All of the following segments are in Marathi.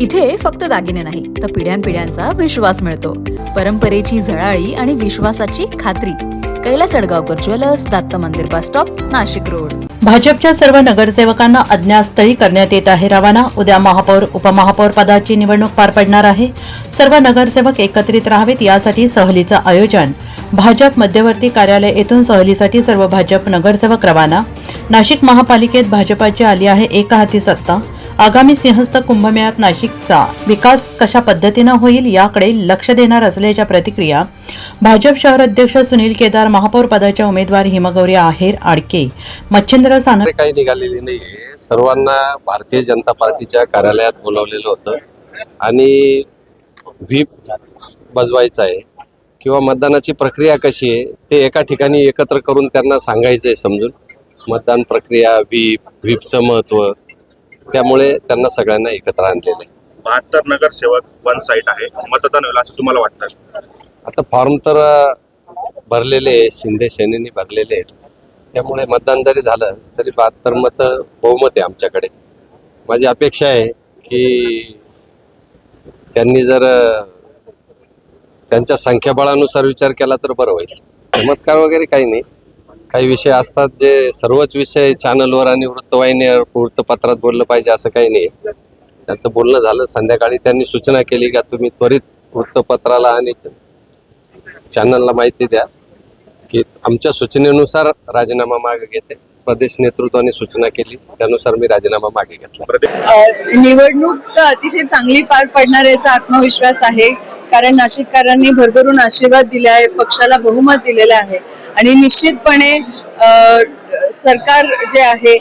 इथे फक्त दागिने नाही तर पिढ्यानपिढ्यांचा विश्वास मिळतो. परंपरेची झळाळी आणि विश्वासाची खात्री. कैलास अडगावकर ज्वेलर्स दत्त मंदिर बस स्टॉप नाशिक रोड. भाजपच्या सर्व नगरसेवकांना अज्ञातस्थळी करण्यात येत आहे रवाना. उद्या महापौर उपमहापौर पदाची निवडणूक पार पडणार आहे. सर्व नगरसेवक एकत्रित राहावेत यासाठी सहलीचं आयोजन. भाजप मध्यवर्ती कार्यालय येथून सहलीसाठी सर्व भाजप नगरसेवक रवाना. नाशिक महापालिकेत भाजपाची आली आहे एका हाती सत्ता. आगामी सिंहस्थ कुंभमेळ्यात नाशिकचा विकास कशा पद्धतीनं होईल याकडे लक्ष देणार असल्याच्या प्रतिक्रिया भाजप शहर अध्यक्ष सुनील केदार महापौर पदाच्या उमेदवार हिमगौरी आहेर आडके मच्छिंद्र सानप काही निघालेली नाही सर्वांना भारतीय जनता पार्टीच्या कार्यालयात बोलावलेलं होतं. आणि व्हीप बजवायचं आहे किंवा मतदानाची प्रक्रिया कशी आहे ते एका ठिकाणी एकत्र करून त्यांना सांगायचं आहे समजून. मतदान प्रक्रिया व्हीप व्हीपचं महत्त्व त्यामुळे त्यांना सगळ्यांना एकत्र आणलेलं आहे. बहात्तर नगरसेवक वन साईट आहे. मतदान होईल असं तुम्हाला वाटतं? आता फॉर्म तर भरलेले आहे. शिंदे सेनेनी भरलेले आहेत. त्यामुळे मतदान जरी झालं तरी बहात्तर मत बहुमत आहे आमच्याकडे. माझी अपेक्षा आहे की त्यांनी जर अ, त्यांच्या संख्याबळानुसार विचार केला तर बरं होईल. चमत्कार वगैरे काही नाही. काही विषय असतात जे सर्वच विषय चॅनलवर आणि वृत्तवाहिनीवर वृत्तपत्रात बोललं पाहिजे असं काही नाही. त्यांचं बोलणं झालं. संध्याकाळी त्यांनी सूचना केली का तुम्ही त्वरित वृत्तपत्राला आणि चॅनलला माहिती द्या. की आमच्या सूचनेनुसार राजीनामा मागे घेते. प्रदेश नेतृत्वाने सूचना केली. त्यानुसार मी राजीनामा मागे घेतला. निवडणूक तर अतिशय चांगली पार पडणार याचा आत्मविश्वास आहे. कारण नाशिककारांनी भरभरून आशीर्वाद दिले आहे. पक्षाला बहुमत दिलेलं आहे. आणि निश्चितपणे सरकार जे आहे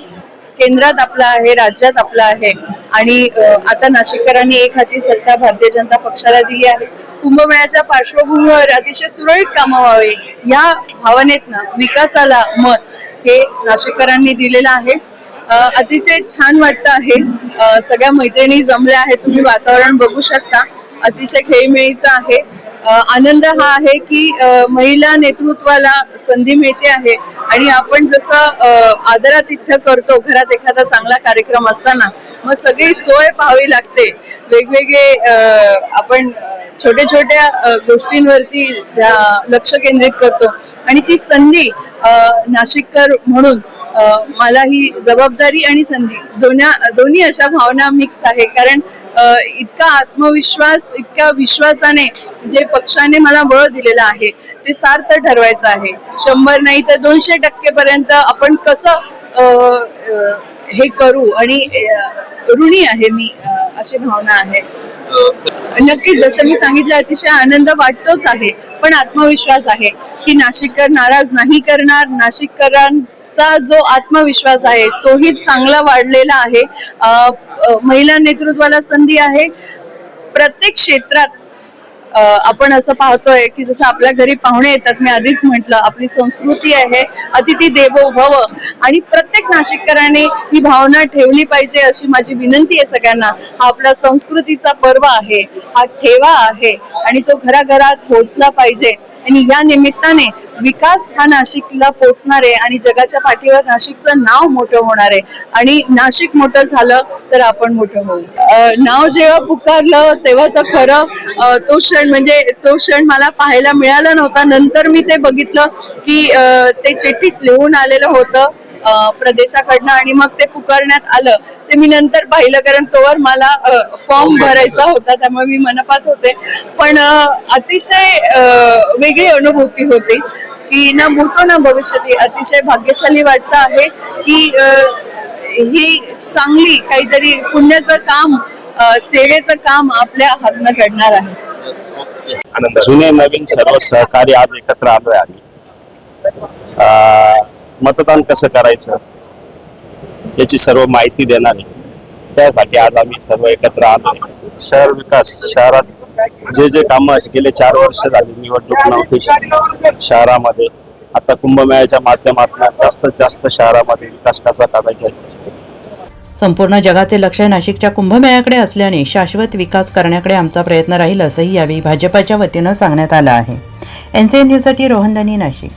केंद्रात आपलं आहे राज्यात आपलं आहे आणि आता नाशिककरांनी एक हाती सत्ता भारतीय जनता पक्षाला दिली आहे. कुंभमेळ्याच्या पार्श्वभूमीवर अतिशय सुरळीत कामं व्हावे या भावनेतनं विकासाला मत हे नाशिककरांनी दिलेलं आहे. अतिशय छान वाटतं आहे. सगळ्या मैत्रिणी जमल्या आहेत तुम्ही वातावरण बघू शकता. अतिशय खेळीमेळीचं आहे. आनंद हा आहे की महिला नेतृत्वाला संधी मिळते आहे. आणि आपण जसं आदरातिथ्य करतो घरात एखादा चांगला कार्यक्रम असताना मग सगळी सोय पाहावी लागते. वेगवेगळे आपण छोट्या छोट्या गोष्टींवरती लक्ष केंद्रित करतो. आणि ती संधी नाशिककर म्हणून मला ही जबाबदारी आणि संधी दोन्या दोन्ही अशा भावना मिक्स आहे. कारण इतका आत्मविश्वास इतक्या विश्वासाने जे पक्षाने मला बळ दिलेलं आहे ते सार्थ ठरवायचं आहे. शंभर नाही तर दोनशे टक्के पर्यंत आपण कसं हे करू आणि ऋणी आहे मी अशी भावना आहे. नक्कीच जसं मी सांगितलं अतिशय आनंद वाटतोच आहे पण आत्मविश्वास आहे की नाशिककर नाराज नाही करणार चा जो आत्मविश्वास आहे तोही चांगला वाढलेला आहे. महिला नेतृत्वाला संधी आहे. प्रत्येक क्षेत्रात आपण असं पाहतोय की जसं आपल्या घरी पाहुणे येतात मी आधीच म्हटलं आपली संस्कृती आहे अतिथी देवो भव. आणि प्रत्येक नाशिककरांनी ही भावना ठेवली पाहिजे अशी माझी विनंती आहे सगळ्यांना. हा आपला संस्कृतीचा पर्व आहे हा ठेवा आहे. आणि तो घराघरात पोहोचला पाहिजे. आणि या निमित्ताने विकास हा नाशिकला पोचणार आहे आणि जगाच्या पाठीवर नाशिकचं नाव मोठं होणार आहे. आणि नाशिक मोठं झालं तर आपण मोठं होऊ. नाव जेव्हा पुकारलं तेव्हा तर खरं तो क्षण म्हणजे तो क्षण मला पाहायला मिळाला नव्हता. नंतर मी ते बघितलं की ते चिठ्ठीत लिहून आलेलं होतं. प्रदेशाकडनं आणि मग ते पुकारण्यात आलं ते मी नंतर पाहिलं कारण तोवर मला फॉर्म भरायचा होता त्यामुळे मी मनपात होते. पण अतिशय वेगळी अनुभूती होती की ना भूतो ना भविष्यती अतिशय भाग्यशाली वाटतं आहे की ही चांगली काहीतरी पुण्याचं काम सेवेचं काम आपल्या हातनं घडणार आहे. जुने नवीन सर्व सहकारी आज एकत्र आलोय आम्ही. मतदान कसं करायचं? याची सर्व माहिती देणार. आहे त्यासाठी आज आम्ही सर्व एकत्र आलो शहर विकास शहरात जे जे कामं गेले चार वर्ष झाली. निवडणूक नव्हती शहरामध्ये. आता कुंभमेळ्याच्या माध्यमातून जास्तीत जास्त शहरामध्ये विकास कसा करायचा? संपूर्ण जगाचे लक्ष नाशिकच्या कुंभमेळ्याकडे असल्याने शाश्वत विकास करण्याकडे आमचा प्रयत्न राहील असंही यावेळी भाजपाच्या वतीनं सांगण्यात आलं आहे. एन सी एन न्यूजसाठी रोहनदानी नाशिक.